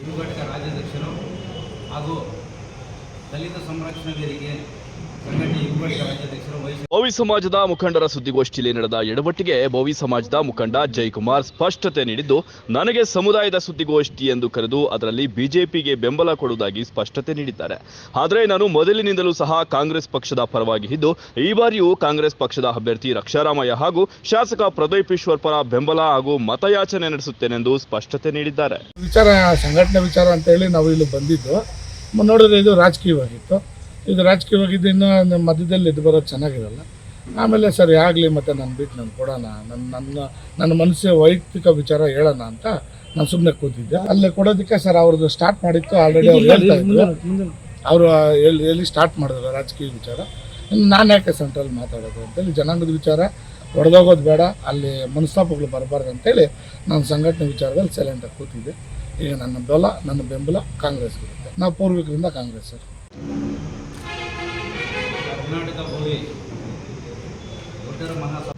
ಯುವ ಘಟಕ ರಾಜ್ಯಾಧ್ಯಕ್ಷರು ಹಾಗೂ ದಲಿತ ಸಂರಕ್ಷಣಾ ವೇದಿಕೆ ಭೋವಿ ಸಮಾಜದ ಮುಖಂಡರ ಸುದ್ದಿಗೋಷ್ಠಿಯಲ್ಲಿ ನಡೆದ ಎಡವಟ್ಟಿಗೆ ಭೋವಿ ಸಮಾಜದ ಮುಖಂಡ ಜಯಕುಮಾರ್ ಸ್ಪಷ್ಟತೆ ನೀಡಿದ್ದು, ನನಗೆ ಸಮುದಾಯದ ಸುದ್ದಿಗೋಷ್ಠಿ ಎಂದು ಕರೆದು ಅದರಲ್ಲಿ ಬಿಜೆಪಿಗೆ ಬೆಂಬಲ ಕೊಡುವುದಾಗಿ ಸ್ಪಷ್ಟತೆ ನೀಡಿದ್ದಾರೆ. ಆದರೆ ನಾನು ಮೊದಲಿನಿಂದಲೂ ಸಹ ಕಾಂಗ್ರೆಸ್ ಪಕ್ಷದ ಪರವಾಗಿ ಇದ್ದು, ಈ ಬಾರಿಯೂ ಕಾಂಗ್ರೆಸ್ ಪಕ್ಷದ ಅಭ್ಯರ್ಥಿ ರಕ್ಷಾರಾಮಯ್ಯ ಹಾಗೂ ಶಾಸಕ ಪ್ರದೀಪ್ ಈಶ್ವರ್ ಪರ ಬೆಂಬಲ ಹಾಗೂ ಮತಯಾಚನೆ ನಡೆಸುತ್ತೇನೆಂದು ಸ್ಪಷ್ಟತೆ ನೀಡಿದ್ದಾರೆ. ವಿಚಾರ, ಸಂಘಟನೆ ವಿಚಾರ ಅಂತ ಹೇಳಿ ನಾವು ಇಲ್ಲಿ ಬಂದಿದ್ದು ನೋಡಿದ್ರೆ ಇದು ರಾಜಕೀಯವಾಗಿತ್ತು. ಇದು ರಾಜಕೀಯವಾಗಿದ್ದು ಇನ್ನೂ ನಮ್ಮ ಮಧ್ಯದಲ್ಲಿ ಇದು ಬರೋದು ಚೆನ್ನಾಗಿರಲ್ಲ. ಆಮೇಲೆ ಸರಿ ಆಗಲಿ ಮತ್ತು ನಾನು ಬಿಟ್ಟು ನಾನು ಕೊಡೋಣ ನನ್ನ ನನ್ನ ನನ್ನ ಮನಸ್ಸಿನ ವೈಯಕ್ತಿಕ ವಿಚಾರ ಹೇಳೋಣ ಅಂತ ನಾನು ಸುಮ್ಮನೆ ಕೂತಿದ್ದೆ. ಅಲ್ಲಿ ಕೊಡೋದಕ್ಕೆ ಸರ್ ಅವ್ರದ್ದು ಸ್ಟಾರ್ಟ್ ಮಾಡಿತ್ತು ಆಲ್ರೆಡಿ ಅವ್ರು ಹೇಳ್ತಾ ಇದ್ರು. ಅವರು ಎಲ್ಲಿ ಎಲ್ಲಿ ಸ್ಟಾರ್ಟ್ ಮಾಡಿದ್ರು ರಾಜಕೀಯ ವಿಚಾರ? ಇನ್ನು ನಾನು ಯಾಕೆ ಸೆಂಟ್ರಲ್ ಮಾತಾಡೋದು ಅಂತೇಳಿ ಜನಾಂಗದ ವಿಚಾರ ಹೊಡೆದೋಗೋದು ಬೇಡ ಅಲ್ಲಿ ಮನಸ್ತಾಪಗಳು ಬರಬಾರ್ದು ಅಂತೇಳಿ ನಾನು ಸಂಘಟನೆ ವಿಚಾರದಲ್ಲಿ ಸೈಲೆಂಟಾಗಿ ಕೂತಿದ್ದೆ. ಈಗ ನನ್ನ ಬೆಲ ನನ್ನ ಬೆಂಬಲ ಕಾಂಗ್ರೆಸ್ ಇರುತ್ತೆ. ನಾವು ಪೂರ್ವಿಕರಿಂದ ಕಾಂಗ್ರೆಸ್ ಸರ್. ಕರ್ನಾಟಕ ಭೂಮಿ ಒಡ್ಡರ ಮಹಾಸಭಾ.